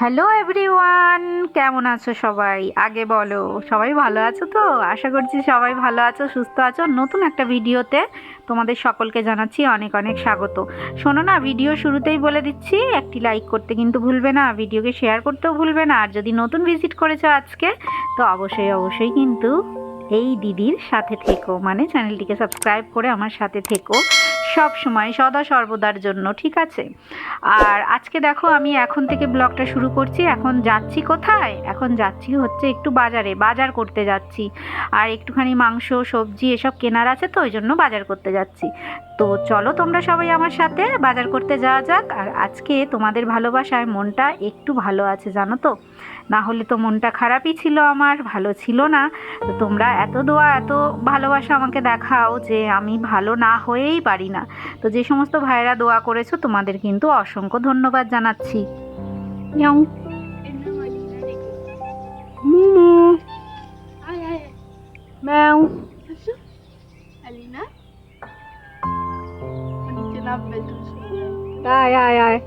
Hello everyone কেমন আছো সবাই? আগে বলো, সবাই ভালো আছো তো? আশা করছি সবাই ভালো আছো, সুস্থ আছো। নতুন একটা ভিডিওতে তোমাদের সকলকে জানাচ্ছি অনেক অনেক স্বাগত। শোনো না, ভিডিও শুরুতেই বলে দিচ্ছি, একটি লাইক করতে কিন্তু ভুলবে না, ভিডিওকে শেয়ার করতেও ভুলবে না। আর যদি নতুন ভিজিট করেছ আজকে, তো অবশ্যই অবশ্যই কিন্তু এই দিদির সাথে থেকো। মানে চ্যানেলটিকে সাবস্ক্রাইব করে আমার সাথে থেকো। সব সময় সদা সর্বদার জন্য, ঠিক আছে? আর আজকে দেখো আমি এখন থেকে ব্লগটা শুরু করছি। এখন যাচ্ছি কোথায়? এখন যাচ্ছি হচ্ছে একটু বাজারে, বাজার করতে যাচ্ছি। আর একটুখানি মাংস, সবজি এসব কেনার আছে তো ওই জন্য বাজার করতে যাচ্ছি। তো চলো তোমরা সবাই আমার সাথে বাজার করতে যাওয়া যাক। আর আজকে তোমাদের ভালোবাসায় মনটা একটু ভালো আছে, জানো তো? না হলে তো মনটা খারাপই ছিল আমার, ভালো ছিল না। তো তোমরা এত দোয়া, এত ভালোবাসা আমাকে দেখাও যে আমি ভালো না হয়েই পারি না। তো যে সমস্ত ভাইয়েরা দোয়া করেছ তোমাদের কিন্তু অসংখ্য ধন্যবাদ জানাচ্ছি। ম্যাও। আয় আয় আয়।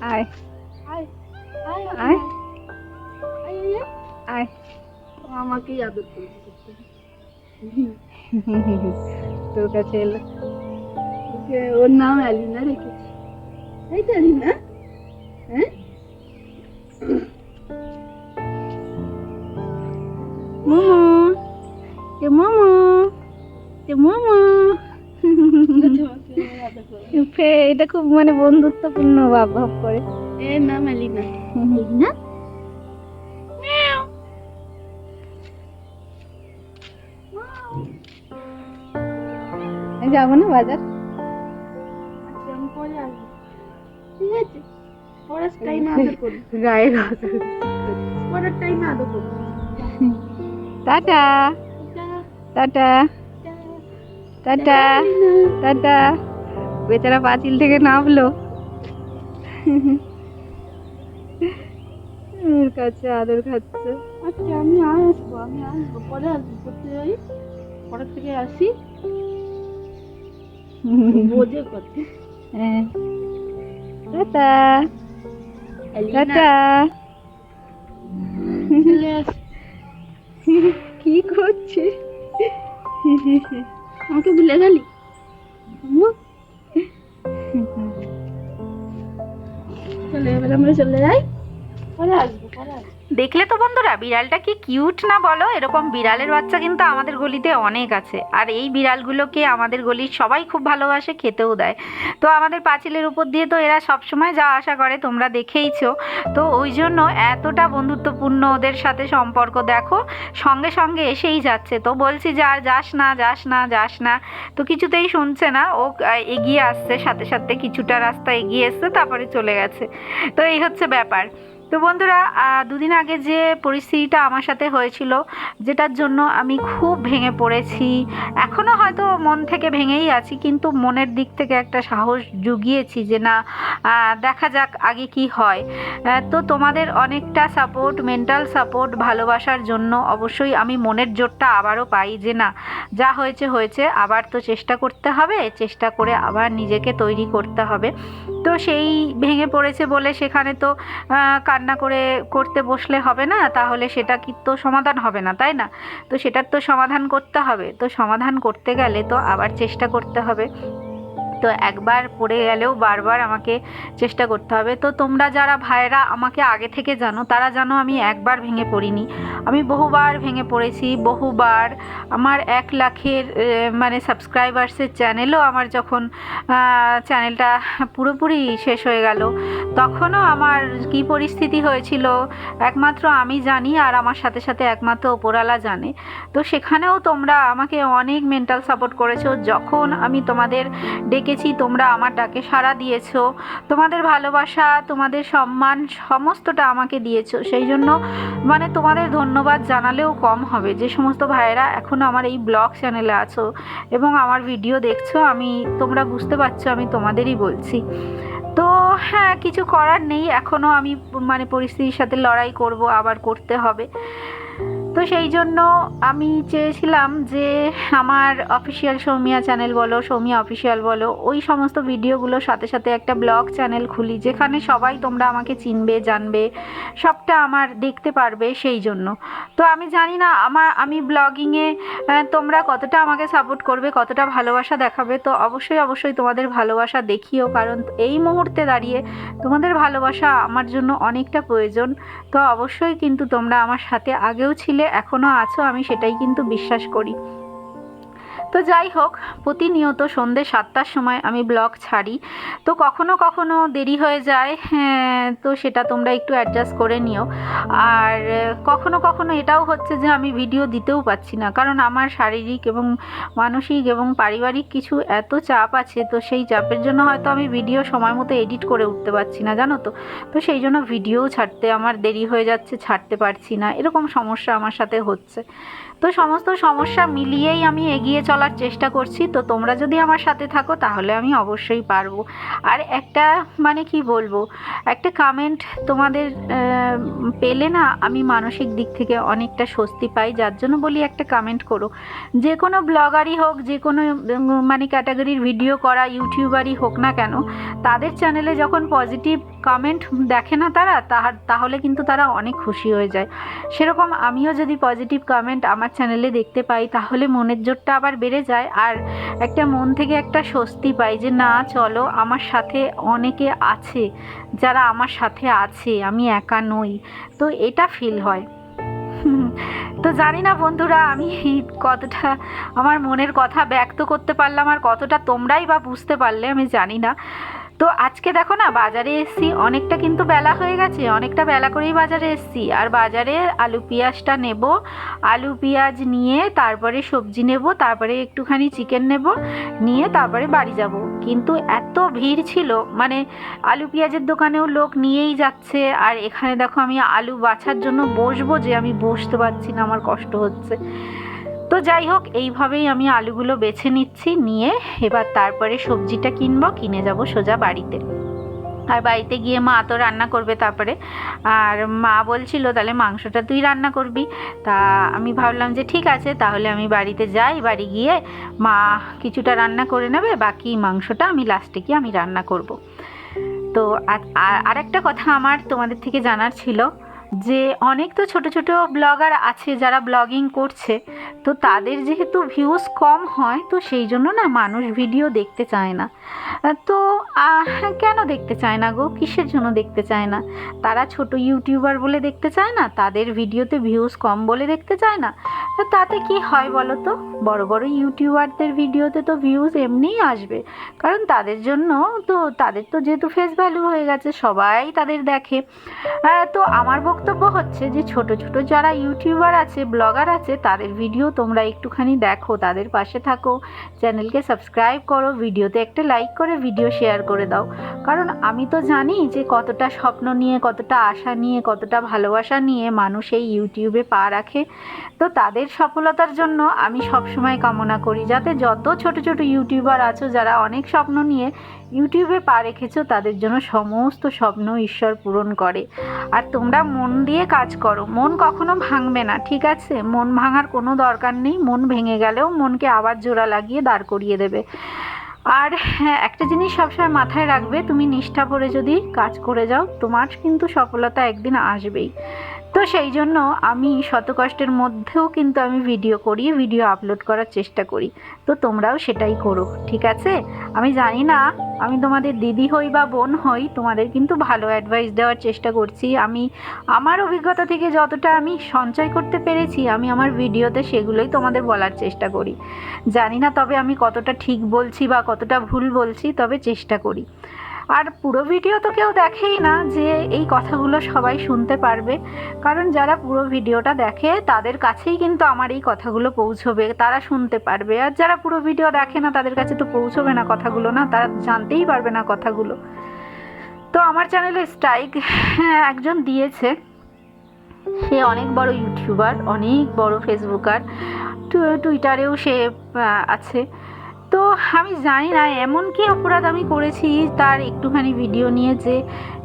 আয়। আয়। আয়। আমাকেই আদর তোর কাছে এলো। ওর নাম অ্যালিনা রেখেছি। তাই তো অ্যালিনা? হ্যাঁ? মুমু। এ মুমু। এ মুমু। এটা খুব মানে বন্ধুত্বপূর্ণ ভাব ভাব করে। এর নাম অ্যালিনা। অ্যালিনা? যাব না বাজার? ঠিক আছে? পরের টাইমে আদর করব। গায়ে পরের টাইমে আদর করব। টাটা। টাটা। টাটা। টাটা। বেচারা পাঁচিল থেকে নামলো। ওর কাছে আদর খাচ্ছে। আচ্ছা আমি আসব আমি আসব। পরে আসব করতে যাই। পরের থেকে আসি। বোঝে কথা। হ্যাঁ। অ্যালিনা টাটা কি করছে? আমাকে ভুলে গেলি? চলে এবার আমরা চলে যাই। পরে আসব পরে আসব। দেখলে তো বন্ধুরা, বিড়ালটা কি কিউট না বলো? এরকম বিড়ালের বাচ্চা কিন্তু আমাদের গলিতে অনেক আছে। আর এই বিড়ালগুলোকে আমাদের গলির সবাই খুব ভালোবাসে, খেতেও দেয়। তো আমাদের পাঁচিলের উপর দিয়ে তো এরা সবসময় যাওয়া আসা করে, তোমরা দেখেইছো। তো ওই জন্য এতটা বন্ধুত্বপূর্ণ ওদের সাথে সম্পর্ক, দেখো, সঙ্গে সঙ্গে এসেই যাচ্ছে। তো বলছি, যে আর যাস না যাস না যাস না। তো কিছুতেই শুনছে না, ও এগিয়ে আসছে, সাথে সাথে কিছুটা রাস্তা এগিয়ে এসছে, তারপরে চলে গেছে। তো এই হচ্ছে ব্যাপার। তো বন্ধুরা দুদিন আগে যে পরিস্থিতিটা আমার সাথে হয়েছিল, যেটার জন্য আমি খুব ভেঙে পড়েছি। এখনও হয়তো মন থেকে ভেঙেই আছি, কিন্তু মনের দিক থেকে একটা সাহস জুগিয়েছি যে না দেখা যাক আগে কি হয়। তো তোমাদের অনেকটা সাপোর্ট মেন্টাল সাপোর্ট ভালোবাসার জন্য অবশ্যই আমি মনের জোরটা আবারও পাই যে না, যা হয়েছে হয়েছে, আবার তো চেষ্টা করতে হবে, চেষ্টা করে আবার নিজেকে তৈরি করতে হবে। তো সেই ভেঙে পড়েছে বলে সেখানে তো কান্না করে করতে বসলে হবে না, তাহলে সেটা কি তো সমাধান হবে না, তাই না? তো সেটার তো সমাধান করতে হবে। তো সমাধান করতে গেলে তো আবার চেষ্টা করতে হবে। তো একবার পড়ে গেলেও বারবার আমাকে চেষ্টা করতে হবে। তো তোমরা যারা ভাইয়েরা আমাকে আগে থেকে জানো, তারা জানো আমি একবার ভেঙে পড়িনি। আমি বহুবার ভেঙে পড়েছি, বহুবার। আমার এক লাখের মানে সাবস্ক্রাইবার্সের চ্যানেলও আমার যখন চ্যানেলটা পুরোপুরি শেষ হয়ে গেল, তখনও আমার কি পরিস্থিতি হয়েছিল একমাত্র আমি জানি আর আমার সাথে সাথে একমাত্র ওপরালা জানে। তো সেখানেও তোমরা আমাকে অনেক মেন্টাল সাপোর্ট করেছ। যখন আমি তোমাদের ডেকেছি তোমরা আমার ডাকে সাড়া দিয়েছ। তোমাদের ভালোবাসা, তোমাদের সম্মান সমস্তটা আমাকে দিয়েছ। সেই জন্য মানে তোমাদের ধন্যবাদ জানালেও কম হবে। যে সমস্ত ভাইয়েরা এখনও আমার এই ব্লগ চ্যানেলে আছো এবং আমার ভিডিও দেখছ, আমি তোমরা বুঝতে পারছ, আমি তোমাদেরই বলছি। তো হ্যাঁ কিছু করার নেই। এখনও আমি মানে পরিস্থিতির সাথে লড়াই করব, আবার করতে হবে। তো সেই জন্য আমি চেয়েছিলাম যে আমার অফিসিয়াল সৌমিয়া চ্যানেল বলো, সৌমিয়া অফিসিয়াল বলো, ওই সমস্ত ভিডিওগুলোর সাথে সাথে একটা ব্লগ চ্যানেল খুলি, যেখানে সবাই তোমরা আমাকে চিনবে, জানবে, সবটা আমার দেখতে পারবে সেই জন্য। তো আমি জানি না, আমার, আমি ব্লগিংয়ে তোমরা কতটা আমাকে সাপোর্ট করবে, কতটা ভালোবাসা দেখাবে, তো অবশ্যই অবশ্যই তোমাদের ভালোবাসা দেখিও, কারণ এই মুহূর্তে দাঁড়িয়ে তোমাদের ভালোবাসা আমার জন্য অনেকটা প্রয়োজন। তো অবশ্যই কিন্তু তোমরা আমার সাথে আগেও ছিলে, এখনও আছো, আমি সেটাই কিন্তু বিশ্বাস করি। তো যাই হোক প্রতিনিয়ত সন্ধ্যে সাতটার সময় আমি ব্লগ ছাড়ি। তো কখনো কখনো দেরি হয়ে যায় হ্যাঁ, তো সেটা তোমরা একটু অ্যাডজাস্ট করে নিও। আর কখনো কখনো এটাও হচ্ছে যে আমি ভিডিও দিতেও পাচ্ছি না কারণ আমার শারীরিক এবং মানসিক এবং পারিবারিক কিছু এত চাপ আছে তো সেই চাপের জন্য হয়তো আমি ভিডিও সময় মতো এডিট করে উঠতে পারছি না জানো তো? তো সেই জন্য ভিডিও ছাড়তে আমার দেরি হয়ে যাচ্ছে ছাড়তে পারছি না এরকম সমস্যা আমার সাথে হচ্ছে। তো সমস্ত সমস্যা মিলিয়েই আমি এগিয়ে চলার চেষ্টা করছি। তো তোমরা যদি আমার সাথে থাকো, তাহলে আমি অবশ্যই পারব। আর একটা মানে কি বলব, একটা কামেন্ট তোমাদের পেলে না, আমি মানসিক দিক থেকে অনেকটা স্বস্তি পাই। যার জন্য বলি একটা কামেন্ট করো। যে কোনো ব্লগারই হোক, যে কোনো মানে ক্যাটাগরির ভিডিও করা ইউটিউবারই হোক না কেন, তাদের চ্যানেলে যখন পজিটিভ কমেন্ট দেখে না তারা, তাহার, তাহলে কিন্তু তারা অনেক খুশি হয়ে যায়। সেরকম আমিও যদি পজিটিভ কমেন্ট আমার চ্যানেলে দেখতে পাই, তাহলে মনের জোরটা আবার বেড়ে যায়। আর একটা মন থেকে একটা স্বস্তি পাই যে, না, চলো, আমার সাথে অনেকে আছে, যারা আমার সাথে আছে, আমি একা নই। তো এটা ফিল হয়। তো জানি না বন্ধুরা, আমি কতটা আমার মনের কথা ব্যক্ত করতে পারলাম, আর কতটা তোমরাই বা বুঝতে পারলে, আমি জানি না। তো আজকে দেখো না, বাজারে এসছি, অনেকটা কিন্তু বেলা হয়ে গেছে, অনেকটা বেলা করেই বাজারে এসছি। আর বাজারে আলু পেঁয়াজটা নেব, আলু পেঁয়াজ নিয়ে তারপরে সবজি নেব, তারপরে একটুখানি চিকেন নেব, নিয়ে তারপরে বাড়ি যাব। কিন্তু এত ভিড় ছিল মানে আলু পেঁয়াজের দোকানেও লোক নিয়েই যাচ্ছে, আর এখানে দেখো আমি আলু বাছার জন্য বসবো যে আমি বসতে পারছি না, আমার কষ্ট হচ্ছে। তো যাই হোক, এইভাবেই আমি আলুগুলো বেছে নিচ্ছি, নিয়ে এবার তারপরে সবজিটা কিনবো, কিনে যাব সোজা বাড়িতে। আর বাড়িতে গিয়ে মা তো রান্না করবে তারপরে। আর মা বলছিল, তাহলে মাংসটা তুই রান্না করবি। তা আমি ভাবলাম যে ঠিক আছে, তাহলে আমি বাড়িতে যাই, বাড়ি গিয়ে মা কিছুটা রান্না করে নেবে, বাকি মাংসটা আমি লাস্টে গিয়ে আমি রান্না করব। তো আর- আরেকটা কথা আমার তোমাদের থেকে জানার ছিল যে অনেক তো ছোট ছোট ব্লগার আছে যারা ব্লগিং করছে তো তাদের যেহেতু ভিউজ কম হয় তো সেই জন্য না মানুষ ভিডিও দেখতে চায় না। তো আহ, কেন দেখতে চায় না গো? কিসের জন্য দেখতে চায় না? তারা ছোট ইউটিউবার বলে দেখতে চায় না তাদের ভিডিওতে ভিউজ কম বলে দেখতে চায় না। তো তাতে কি হয় বলো তো? বড় বড় ইউটিউবারদের ভিডিওতে তো ভিউজ এমনিই আসবে। কারণ তাদের জন্য তো তাদের তো যেহেতু ফেস ভ্যালু হয়ে গেছে সবাই তাদের দেখে। তো আমার বক্তব্য হচ্ছে যে ছোট ছোট যারা ইউটিউবার আছে, ব্লগার আছে, তাদের ভিডিও তোমরা একটুখানি দেখো, তাদের পাশে থাকো। চ্যানেলকে সাবস্ক্রাইব করো, ভিডিওতে একটা লাইক করে, ভিডিও শেয়ার করে দাও। কারণ আমি তো জানি যে কতটা স্বপ্ন নিয়ে, কতটা আশা নিয়ে, কতটা ভালোবাসা নিয়ে মানুষ এই ইউটিউবে পা রাখে। তো তাদের সফলতার জন্য আমি সবসময় কামনা করি, যাতে যত ছোট ছোট ইউটিউবার আছো, যারা অনেক স্বপ্ন নিয়ে ইউটিউবে পা রেখেছো, তাদের জন্য সমস্ত স্বপ্ন ঈশ্বর পূরণ করে। আর তোমরা মন দিয়ে কাজ করো, মন কখনো ভাঙবে না, ঠিক আছে? মন ভাঙার কোনো দরকার নেই, মন ভেঙে গেলেও মনকে আবার জোড়া লাগিয়ে দাঁড় করিয়ে দেবে। আর হ্যাঁ একটা জিনিস সবসময় মাথায় রাখবে, তুমি নিষ্ঠা ভরে যদি কাজ করে যাও, তোমার কিন্তু সফলতা একদিন আসবেই। তো সেই জন্য আমি শত কষ্টের মধ্যেও কিন্তু আমি ভিডিও করি ভিডিও আপলোড করার চেষ্টা করি। তো তোমরাও সেটাই করো, ঠিক আছে? আমি জানি না, আমি তোমাদের দিদি হই বা বোন হই, তোমাদের কিন্তু ভালো অ্যাডভাইস দেওয়ার চেষ্টা করছি। আমি, আমার অভিজ্ঞতা থেকে যতটা আমি সঞ্চয় করতে পেরেছি, আমি আমার ভিডিওতে সেগুলোই তোমাদের বলার চেষ্টা করি। জানি না তবে আমি কতটা ঠিক বলছি বা কতটা ভুল বলছি, তবে চেষ্টা করি। আর পুরো ভিডিও তো কেউ দেখেই না যে এই কথাগুলো সবাই শুনতে পারবে। কারণ যারা পুরো ভিডিওটা দেখে, তাদের কাছেই কিন্তু আমার এই কথাগুলো পৌঁছবে, তারা শুনতে পারবে। আর যারা পুরো ভিডিও দেখে না, তাদের কাছে তো পৌঁছবে না কথাগুলো না, তারা জানতেই পারবে না কথাগুলো। তো আমার চ্যানেলে স্ট্রাইক একজন দিয়েছে। সে অনেক বড় ইউটিউবার অনেক বড় ফেসবুকার টুইটারেও সে আছে। তো আমি জানি না, এমন কি অপরাধ আমি করেছি তার একটুখানি ভিডিও নিয়ে যে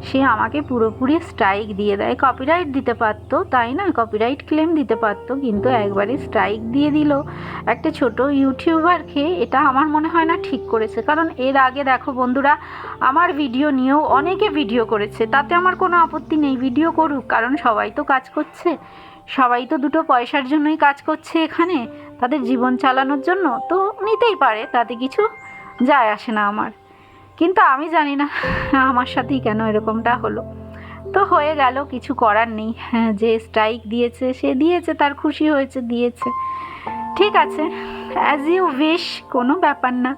সে আমাকে পুরোপুরি স্ট্রাইক দিয়ে দেয়। কপিরাইট দিতে পারতো, তাই না? কপিরাইট ক্লেম দিতে পারতো, কিন্তু একবারে স্ট্রাইক দিয়ে দিল। একটা ছোট ইউটিউবারকে এটা আমার মনে হয় না ঠিক করেছে। কারণ এর আগে দেখো বন্ধুরা, আমার ভিডিও নিয়েও অনেকে ভিডিও করেছে। তাতে আমার কোনো আপত্তি নেই ভিডিও করুক, কারণ সবাই তো কাজ করছে। সবাই তো দুটো পয়সার জন্যই কাজ করছে এখানে। তাদের জীবন চালানোর জন্য তো নিতেই পারে, তাতে কিছু যায় আসে না আমার। কিন্তু আমি জানি না আমার সাথেই কেন এরকমটা হলো। তো হয়ে গেল, কিছু করার নেই। হ্যাঁ যে স্ট্রাইক দিয়েছে, সে দিয়েছে, তার খুশি হয়েছে, দিয়েছে। ঠিক আছে অ্যাজ ইউ উইশ কোনো ব্যাপার না।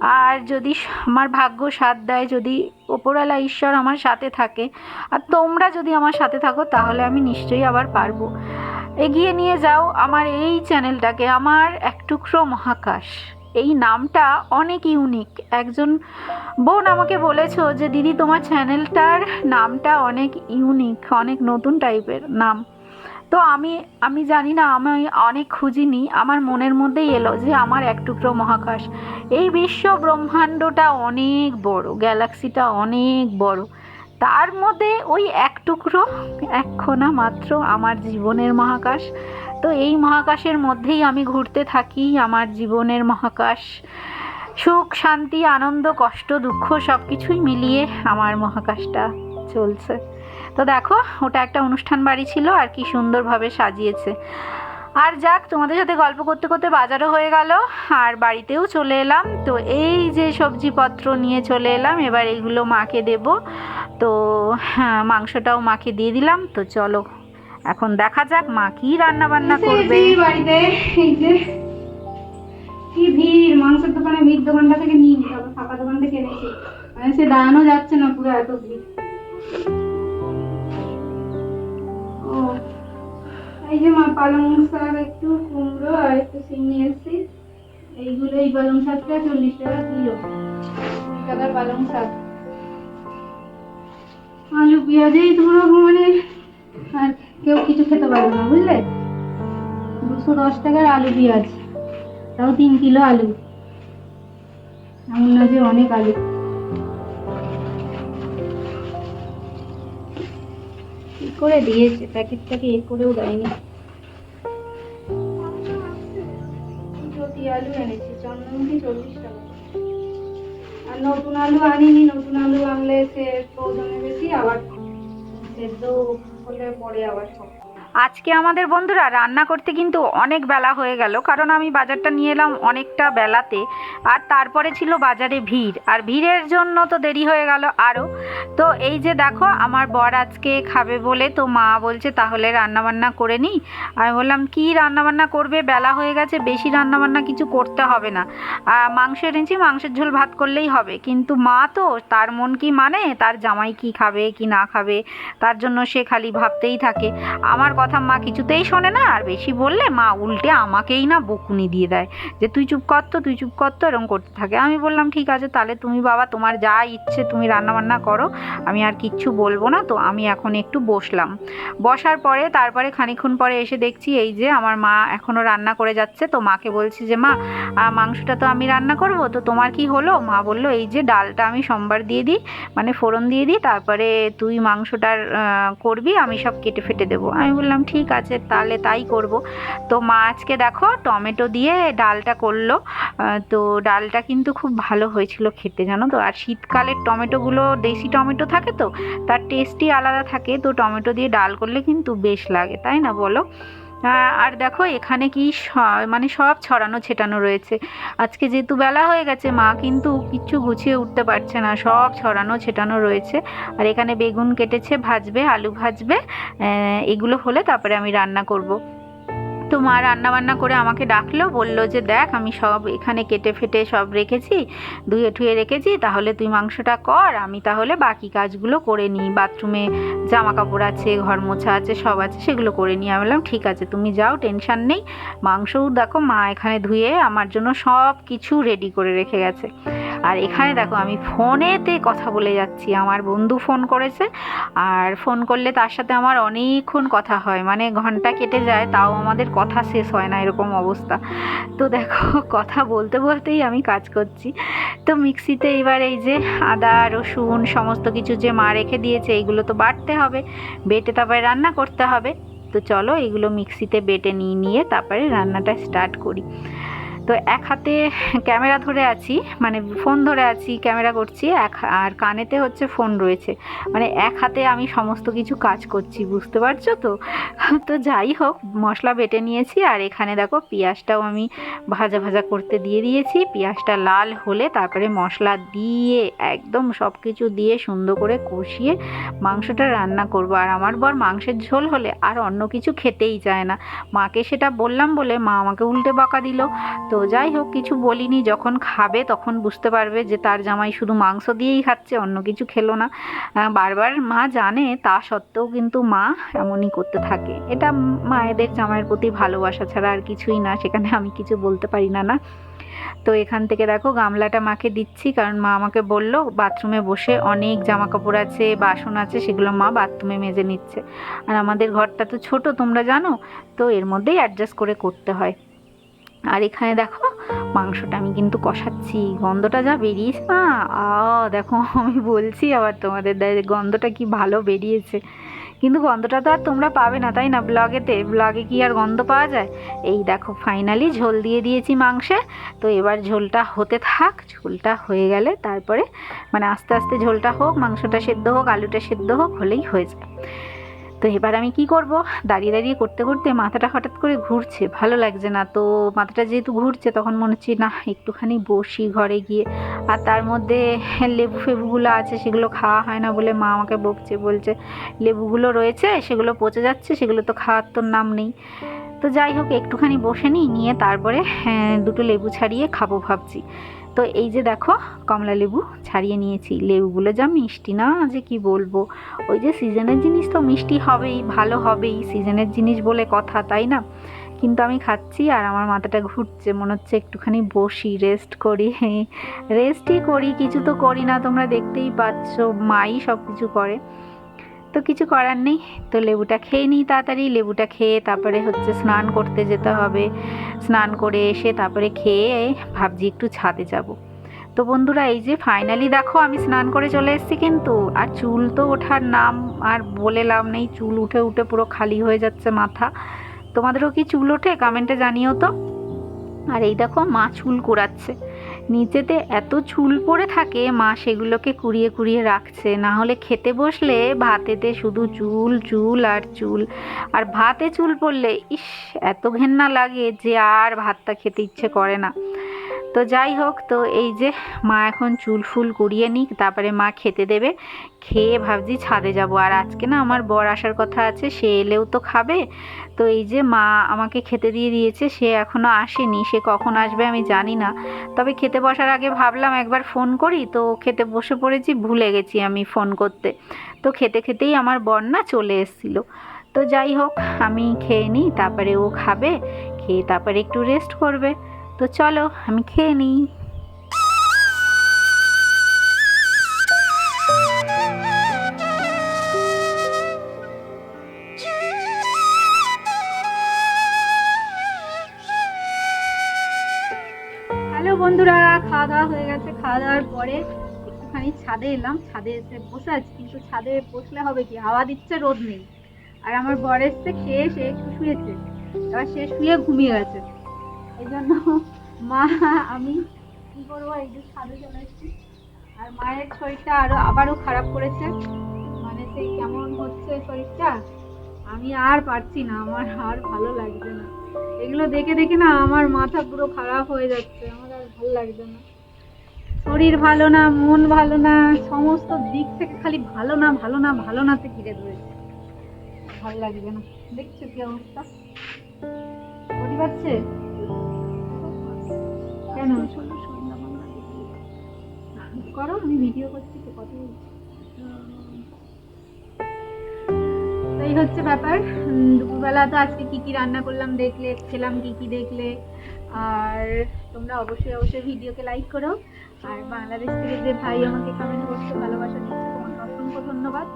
আর যদি আমার ভাগ্য সাথ দেয়, যদি ওপরওয়ালা ঈশ্বর আমার সাথে থাকে, আর তোমরা যদি আমার সাথে থাকো, তাহলে আমি নিশ্চয়ই আবার পারব। এগিয়ে নিয়ে যাও আমার এই চ্যানেলটাকে, আমার এক টুকরো মহাকাশ। এই নামটা অনেক ইউনিক। একজন বোন আমাকে বলেছ যে, দিদি, তোমার চ্যানেলটার নামটা অনেক ইউনিক, অনেক নতুন টাইপের নাম। তো আমি আমি জানি না, আমি অনেক খুঁজিনি। আমার মনের মধ্যেই এলো যে আমার এক টুকরো মহাকাশ। এই বিশ্ব ব্রহ্মাণ্ডটা অনেক বড়, গ্যালাক্সিটা অনেক বড়। তার মধ্যে ওই এক টুকরো একখানা মাত্র আমার জীবনের মহাকাশ। তো এই মহাকাশের মধ্যেই আমি ঘুরতে থাকি, আমার জীবনের মহাকাশ। সুখ, শান্তি, আনন্দ, কষ্ট, দুঃখ সব কিছুই মিলিয়ে আমার মহাকাশটা চলছে। তো দেখো ওটা একটা অনুষ্ঠান বাড়ি ছিল আর কি সুন্দরভাবে সাজিয়েছে। আর যাক তোমাদের সাথে গল্প করতে করতে বাজারও হয়ে গেল আর বাড়িতেও চলে এলাম। তো এই যে সবজিপত্র নিয়ে চলে এলাম এবার এগুলো মাকে দেব। তো হ্যাঁ মাংসটাও মাকে দিয়ে দিলাম। তো চলো এখন দেখা যাক মা কি রান্না বান্না করবে। বাড়িতে এই যে কি ভিড় মাংসের দোকানে ভিড় দোকানটা থেকে নিয়ে নিতে হবে ফাঁকা দোকান থেকে এনেছি। মানে সে দাঁড়ানো যাচ্ছে না পুরো এত ভিড়। এই যে মা পালং শাক একটু কুমড়ো আর একটু সিম এসেছি এইগুলো এই পালং শাকটা চল্লিশ টাকা কিলো। টাকার পালং শাক আলু পেঁয়াজেই তোমরা মানে আর কেউ কিছু খেতে পারবে না, বুঝলে? দুশো দশ টাকার আলু পেঁয়াজ, তাও তিন কিলো আলু। এমন না যে অনেক আলু। করে দিয়েছে, প্যাকেটটাকে এ করেও দেয়নি। জ্যোতি আলু এনেছি, চন্দ্রমুখী চল্লিশ টাকা। আর নতুন আলু আনিনি, নতুন আলু আনলে সে ওজনে বেশি আবার সেদ্ধ হলে পরে আবার সব। আজকে আমাদের বন্ধুরা রান্না করতে কিন্তু অনেক বেলা হয়ে গেল, কারণ আমি বাজারটা নিয়ে এলাম অনেকটা বেলাতে, আর তারপরে ছিল বাজারে ভিড়, আর ভিড়ের জন্য তো দেরি হয়ে গেল আরও তো এই যে দেখো, আমার বর আজকে খাবে বলে তো মা বলছে তাহলে রান্নাবান্না করে নিই। আমি বললাম, কি রান্নাবান্না করবে? বেলা হয়ে গেছে, বেশি রান্নাবান্না কিছু করতে হবে না। মাংস এনেছি, মাংসের ঝোল ভাত করলেই হবে। কিন্তু মা তো, তার মন কি মানে? তার জামাই কি খাবে, কি না খাবে? তার জন্য সে খালি ভাবতেই থাকে। আমার কথা মা কিছুতেই শোনে না, আর বেশি বললে মা উল্টে আমাকেই না বকুনি দিয়ে দেয়। যে তুই চুপ কর তো, তুই চুপ কর তো, এরকম করতে থাকে। আমি বললাম, ঠিক আছে, তাহলে তুমি বাবা, তোমার যা ইচ্ছে তুমি রান্নাবান্না করো। আমি আর কিচ্ছু বলব না, তো আমি এখন একটু বসলাম। বসার পরে, তারপরে খানিক্ষণ পরে এসে দেখছি, এই যে আমার মা এখনও রান্না করে যাচ্ছে। তো মাকে বলছি যে, মা মাংসটা তো আমি রান্না করব, তো তোমার কি হলো? মা বলল, এই যে ডালটা আমি সোমবার দিয়ে দিই মানে ফোড়ন দিয়ে দিই, তারপরে তুই মাংসটার করবি, আমি সব কেটে ফেটে দেবো। আমি বললাম ঠিক আছে, তাহলে তাই করব। তো মা আজকে দেখো টমেটো দিয়ে ডালটা করল। তো ডালটা কিন্তু খুব ভালো হয়েছিল খেতে, জানো তো? আর শীতকালের টমেটোগুলো দেশি টমেটো থাকে তো, তার টেস্টই আলাদা থাকে। তো টমেটো দিয়ে ডাল করলে কিন্তু বেশ লাগে, তাই না বলো? আর দেখো এখানে কি মানে সব ছড়ানো ছেটানো রয়েছে। আজকে যেহেতু বেলা হয়ে গেছে, মা কিন্তু কিচ্ছু গুছিয়ে উঠতে পারছে না। সব ছড়ানো ছেটানো রয়েছে। আর এখানে বেগুন কেটেছে, ভাজবে, আলু ভাজবে এগুলো হলে তারপরে আমি রান্না করব। তো মা রান্না বান্না করে আমাকে ডাকলো, বলল যে দেখ আমি সব এখানে কেটে ফেটে সব রেখেছি, ধুয়ে ঠুয়ে রেখেছি, তাহলে তুই মাংসটা কর, আমি তাহলে বাকি কাজগুলো করে নিই। বাথরুমে জামা কাপড় আছে ঘর মোছা আছে, সব আছে, সেগুলো করে নিই। আমি বললাম, ঠিক আছে, তুমি যাও, টেনশন নেই। মাংসও দেখো, মা এখানে ধুয়ে আমার জন্য সব কিছু রেডি করে রেখে গেছে। আর এখানে দেখো আমি ফোনেতে কথা বলে যাচ্ছি। আমার বন্ধু ফোন করেছে আর ফোন করলে তার সাথে আমার অনেকক্ষণ কথা হয়। মানে ঘণ্টা কেটে যায়, তাও আমাদের কথা শেষ হয় না, এরকম অবস্থা। তো দেখো, কথা বলতে বলতেই আমি কাজ করছি। তো মিক্সিতে এবার এই যে আদা, রসুন, সমস্ত কিছু যে মা রেখে দিয়েছে এইগুলো তো বাটতে হবে। বেটে তারপরে রান্না করতে হবে। তো চলো এগুলো মিক্সিতে বেটে নিয়ে নিয়ে তারপরে রান্নাটা স্টার্ট করি। তো এক হাতে ক্যামেরা ধরে আছি মানে ফোন ধরে আছি, ক্যামেরা করছি, এক আর কানেতে হচ্ছে ফোন রয়েছে। মানে এক হাতে আমি সমস্ত কিছু কাজ করছি, বুঝতে পারছ তো? তো যাই হোক, মশলা বেটে নিয়েছি, আর এখানে দেখো পেঁয়াজটাও আমি ভাজা ভাজা করতে দিয়ে দিয়েছি। পেঁয়াজটা লাল হলে তারপরে মশলা দিয়ে, একদম সব কিছু দিয়ে সুন্দর করে কষিয়ে মাংসটা রান্না করব। আর আমার বর মাংসের ঝোল হলে আর অন্য কিছু খেতেই চায় না। মাকে সেটা বললাম বলে মা আমাকে উল্টে বকা দিল। তো যাই হোক, কিছু বলিনি। যখন খাবে তখন বুঝতে পারবে যে তার জামাই শুধু মাংস দিয়েই খাচ্ছে, অন্য কিছু খেলো না। বারবার মা জানে, তা সত্ত্বেও কিন্তু মা এমনই করতে থাকে। এটা মায়েদের জামাইয়ের প্রতি ভালোবাসা ছাড়া আর কিছুই না, সেখানে আমি কিছু বলতে পারি না না। তো এখান থেকে দেখো, গামলাটা মাকে দিচ্ছি, কারণ মা আমাকে বলল, বাথরুমে বসে অনেক জামা কাপড় আছে, বাসন আছে, সেগুলো মা বাথরুমে মেজে নিচ্ছে। আর আমাদের ঘরটা তো ছোট, তোমরা জানো? তো এর মধ্যেই অ্যাডজাস্ট করে করতে হয়। আর এখানে দেখো, মাংসটা আমি কিন্তু কষাচ্ছি, গন্ধটা যা বেরিয়েছে না আ দেখো আমি বলছি আবার তোমাদের গন্ধটা কি ভালো বেরিয়েছে। কিন্তু গন্ধটা তো আর তোমরা পাবে না, তাই না? ব্লগেতে, ব্লগে কি আর গন্ধ পাওয়া যায়? এই দেখো ফাইনালি ঝোল দিয়ে দিয়েছি মাংসে। তো এবার ঝোলটা হতে থাক, ঝোলটা হয়ে গেলে তারপরে মানে আস্তে আস্তে ঝোলটা হোক, মাংসটা সেদ্ধ হোক, আলুটা সেদ্ধ হোক, হলেই হয়ে যায়। তো এবার আমি কি করব? দাঁড়িয়ে দাঁড়িয়ে করতে করতে মাথাটা হঠাৎ করে ঘুরছে। ভালো লাগছে না তো মাথাটা যেহেতু ঘুরছে তখন মনে হচ্ছে, না, একটুখানি বসি ঘরে গিয়ে। আর তার মধ্যে লেবু ফেবুগুলো আছে, সেগুলো খাওয়া হয় না বলে মা আমাকে বকছে, বলছে, লেবুগুলো রয়েছে, সেগুলো পচে যাচ্ছে, সেগুলো তো খাওয়ার তোর নাম নেই। তো যাই হোক একটুখানি বসে নিই নিয়ে তারপরে হ্যাঁ, দুটো লেবু ছাড়িয়ে খাব ভাবছি। তো এই যে দেখো কমলা লেবু ছাড়িয়ে নিয়েছি। লেবুগুলো যা মিষ্টি না যে কি বলব? ওই যে সিজনের জিনিস তো মিষ্টি হবেই ভালো হবেই সিজনের জিনিস বলে কথা তাই না? কিন্তু আমি খাচ্ছি আর আমার মাথাটা ঘুরছে মনে হচ্ছে একটুখানি বসি রেস্ট করি। রেস্টই করি কিছু তো করি না তোমরা দেখতেই পাচ্ছ মাই সব কিছু করে। তো কিছু করার নেই। তো লেবুটা খেয়ে নিই তাড়াতাড়ি। লেবুটা খেয়ে তারপরে হচ্ছে স্নান করতে যেতে হবে। স্নান করে এসে তারপরে খেয়ে ভাবছি একটু ছাদে যাব। তো বন্ধুরা, এই যে ফাইনালি দেখো আমি স্নান করে চলে এসেছি কিন্তু, আর চুল তো ওঠার নাম আর বলে লাভ নেই। চুল উঠে উঠে পুরো খালি হয়ে যাচ্ছে মাথা। তোমাদেরও কি চুল ওঠে? কমেন্টে জানিও তো। আর এই দেখো মা চুল কুড়াচ্ছে। নিচেতে এত চুল পড়ে থাকে, মা সেগুলোকে কুড়িয়ে কুড়িয়ে রাখছে। না হলে খেতে বসলে ভাতেতে শুধু চুল চুল আর চুল। আর ভাতে চুল পড়লে, ইস, এত ঘেন্না লাগে যে আর ভাতটা খেতে ইচ্ছে করে না। তো যাই হোক, তো এই যে মা এখন চুল ফুল কুড়িয়ে নিক, তারপরে মা খেতে দেবে। খেয়ে ভাবছি ছাদে যাব। আর আজকে না আমার বর আসার কথা আছে, সে এলেও তো খাবে। তো এই যে মা আমাকে খেতে দিয়ে দিয়েছে, সে এখনও আসেনি। সে কখন আসবে আমি জানি না। তবে খেতে বসার আগে ভাবলাম একবার ফোন করি। তো খেতে বসে পড়েছি, ভুলে গেছি আমি ফোন করতে। তো খেতে খেতেই আমার বর না চলে এসেছিল। তো যাই হোক, আমি খেয়ে নিই, তারপরে ও খাবে। খেয়ে তারপরে একটু রেস্ট করবে। তো চলো, আমি খেয়ে নিই। হ্যালো বন্ধুরা, খাওয়া দাওয়া হয়ে গেছে, খাওয়া দাওয়ার পরে একটুখানি ছাদে এলাম। ছাদে এসে বসে আছি, কিন্তু ছাদে বসলে হবে কি? হাওয়া দিচ্ছে, রোদ নেই। আর আমার বর এসছে, খেয়ে সে একটু শুয়েছে। এবার সে শুয়ে ঘুমিয়ে গেছে। এই জন্য মা, আমি কি করব? যে ছাদে চলে এসেছি। আর মায়ের শরীরটা আরও আবারও খারাপ করেছে। মানে সেই কেমন হচ্ছে শরীরটা, আমি আর পারছি না। আমার আর ভালো লাগছে না। এগুলো দেখে দেখে না আমার মাথা পুরো খারাপ হয়ে যাচ্ছে। আমার আর ভালো লাগছে না। শরীর ভালো না, মন ভালো না, সমস্ত দিক থেকে খালি ভালো না ভালো না ভালো না নাতে ঘিরে ধরেছে ভালো লাগবে না। দেখছ কি অবস্থা? বুঝতে পারছে কেন? করো আমি ভিডিও করছি তো কথা বলছি। এই হচ্ছে ব্যাপার। দুপুরবেলা তো আজকে কি কি রান্না করলাম দেখলে খেলাম কি কি দেখলে। আর তোমরা অবশ্যই অবশ্যই ভিডিওকে লাইক করো। আর বাংলাদেশ থেকে যে ভাই আমাকে কমেন্ট করছে ভালোবাসা দিচ্ছে তোমাকে অসংখ্য ধন্যবাদ।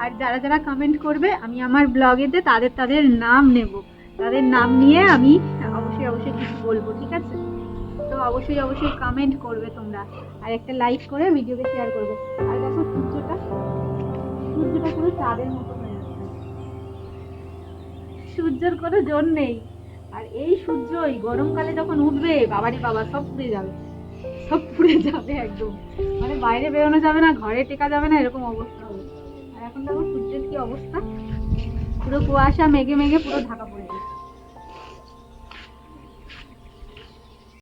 আর যারা যারা কমেন্ট করবে আমি আমার ব্লগেতে তাদের তাদের নাম নেব। তাদের নাম নিয়ে আমি অবশ্যই অবশ্যই কিছু বলব ঠিক আছে? অবশ্যই অবশ্যই কমেন্ট করবে তোমরা। আর একটা লাইক করে ভিডিওকে শেয়ার করবে। আর দেখো সূর্যটা সূর্যটা পুরো চাঁদের মতো হয়ে আছে সূর্যের কোনো জোর নেই। আর এই সূর্যই গরমকালে যখন উঠবে, বাবারি বাবা, সব পুড়ে যাবে। সব পুড়ে যাবে একদম। মানে বাইরে বেরোনো যাবে না, ঘরে টেকা যাবে না, এরকম অবস্থা হবে। আর এখন দেখো সূর্যের কি অবস্থা? পুরো কুয়াশা, মেঘে মেঘে পুরো ঢাকা পড়ে গেছে।